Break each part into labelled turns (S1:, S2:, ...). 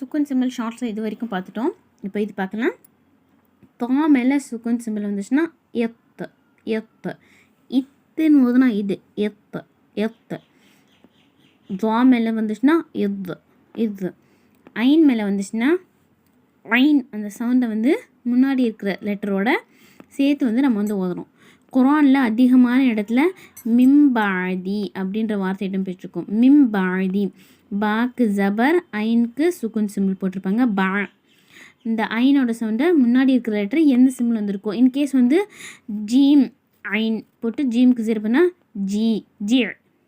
S1: சுக்குன் simple ஷார்ட்ஸை இது வரைக்கும் பார்த்துட்டோம். இப்போ இது பார்க்கலாம். தா மேலே சுக்குன் சிம்பிள் வந்துச்சுன்னா எத்து எத்து. இத்துன்னு போதுனா இது எத்து எத்து. துவா மேலே வந்துச்சுன்னா இது இது. ஐன் மேலே வந்துச்சுன்னா ஐன். அந்த சவுண்டை வந்து முன்னாடி இருக்கிற லெட்டரோட சேர்த்து வந்து நம்ம வந்து ஓதுறோம் குரானில் அதிகமான இடத்துல மிம்பாழதி அப்படின்ற வார்த்தை இடம் பெற்றிருக்கும். மிம்பாழதி பாக்கு ஜபர் ஐனுக்கு சுக்குன் சிம்பிள் போட்டிருப்பாங்க. பா. இந்த ஐனோட சவுண்டை முன்னாடி இருக்கிற லெட்டர் எந்த சிம்பிள் வந்திருக்கோ. இன்கேஸ் வந்து ஜீம் ஐன் போட்டு ஜீமுக்கு ஜீரோ பண்ணால் ஜி ஜி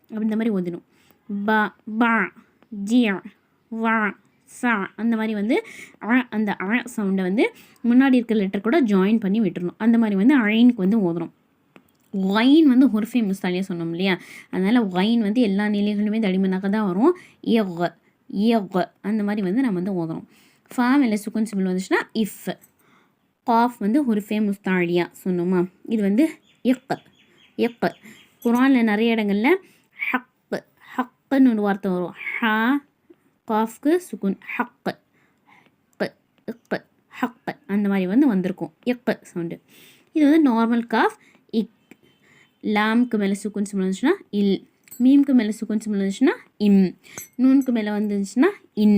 S1: அப்படின்ற மாதிரி ஓதிடும். பா பா ஜி வா சா அந்த மாதிரி வந்து அழ அந்த அ சவுண்டை வந்து முன்னாடி இருக்கிற லெட்டர் கூட ஜாயின் பண்ணி விட்டுறணும். அந்த மாதிரி வந்து அழைனுக்கு வந்து ஓதுறோம் ஒயின் வந்து ஹுர்ஃபே முஸ்தாலியாக சொன்னோம் இல்லையா? அதனால் ஒயின் வந்து எல்லா நிலைகளுமே தடிமனாக தான் வரும். இயக் இயக் அந்த மாதிரி வந்து நம்ம வந்து ஓதுறோம். ஃபா இல்லை சுக்குன் சிம்பிள் வந்துச்சுன்னா இஃப் காஃப் வந்து ஹுர்ஃபே முஸ்தாலியா சொன்னோமா? இது வந்து இக் இக் குரானில் நிறைய இடங்களில் ஹக் ஹக்குன்னு ஒரு வார்த்தை வரும். ஹா காஃப்க்கு சுக்குன் ஹக்கு. இக் ஹக் அந்த மாதிரி வந்து வந்திருக்கும். இக் சவுண்டு இது வந்து நார்மல் காஃப் லாம்க்கு மேலே சுக்குன் சிம்பிள் வந்துச்சுன்னா இல் மீம்க்கு மேலே சுக்குன் சிம்பிள் வந்துச்சுன்னா இம் நூனுக்கு மேலே வந்துச்சுன்னா இன்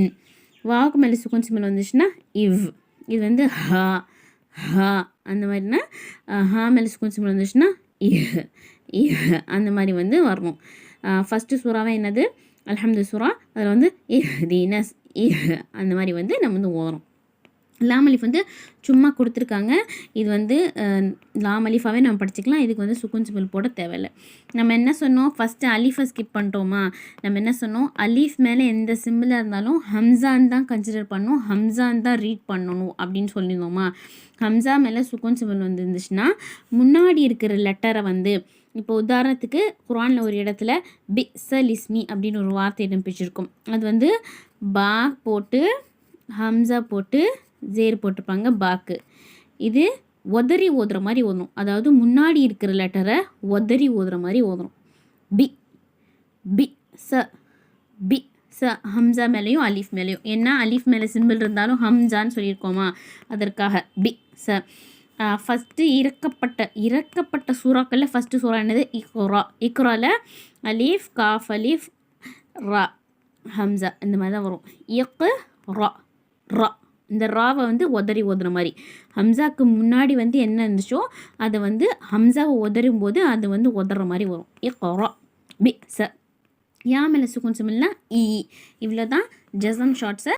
S1: வாவுக்கு மேலே சுக்குன் சிம்பிள் வந்துச்சுன்னா இவ். இது வந்து ஹா ஹா அந்த மாதிரினா ஹா மேலே சுக்குன் சிம்பிள் வந்துச்சுன்னா இஹ் இஹ் அந்த மாதிரி வந்து வரணும். ஃபஸ்ட்டு சூறாவே என்னது? அல்ஹம்து சூறா. அதில் வந்து இஹ் தீனஸ் இஹ் அந்த மாதிரி வந்து நம்ம வந்து ஓதுறோம் லாம் அலிஃப் வந்து சும்மா கொடுத்துருக்காங்க. இது வந்து லாம் அலிஃபாவே நம்ம படிச்சுக்கலாம். இதுக்கு வந்து சுக்குன் சிம்பிள் போட தேவையில்லை. நம்ம என்ன சொன்னோம்? ஃபஸ்ட்டு அலிஃபை ஸ்கிப் பண்ணிட்டோமா? நம்ம என்ன சொன்னோம்? அலீஃப் மேலே எந்த சிம்பிளாக இருந்தாலும் ஹம்சான் தான் கன்சிடர் பண்ணணும். ஹம்சான் தான் ரீட் பண்ணணும் அப்படின்னு சொல்லியிருந்தோமா? ஹம்சா மேலே சுக்குன் சிம்பிள் வந்து இருந்துச்சுன்னா முன்னாடி இருக்கிற லெட்டரை வந்து இப்போ உதாரணத்துக்கு குரானில் ஒரு இடத்துல பி சலிஸ்மி அப்படின்னு ஒரு வார்த்தை இடம் பெற்றிருக்கும் அது வந்து பா போட்டு ஹம்சா போட்டு ஜேர் போட்டிருப்பாங்க பாக்கு. இது உதறி ஓதுற மாதிரி ஓதணும் அதாவது முன்னாடி இருக்கிற லெட்டரை உதறி ஓதுற மாதிரி ஓதணும் பி. பி. ச. பி. ச. ஹம்சா மேலேயும் அலீஃப் மேலேயும். ஏன்னா அலீஃப் மேலே சிம்பிள் இருந்தாலும் ஹம்சான்னு சொல்லியிருக்கோமா? அதற்காக பி. ச. ஃபஸ்ட்டு இறக்கப்பட்ட இறக்கப்பட்ட சூறாக்களில் ஃபஸ்ட்டு சூறா என்னது? இக்ரா. இக்ராவில் அலீஃப் காஃப் அலீஃப் ரா. ஹம்சா. இந்த மாதிரி தான் வரும். இக்கு ரா ரா. இந்த ராவை வந்து உதறி ஓதுற மாதிரி. ஹம்சாவுக்கு முன்னாடி வந்து என்ன இருந்துச்சோ அதை வந்து ஹம்சாவை உதறும் போது அது வந்து உதற மாதிரி வரும். இக்ரா பி ச. யா மேலே சுக்குன் சிமில்னா இ இவ்வளோ தான் ஜசம் ஷார்ட்ஸை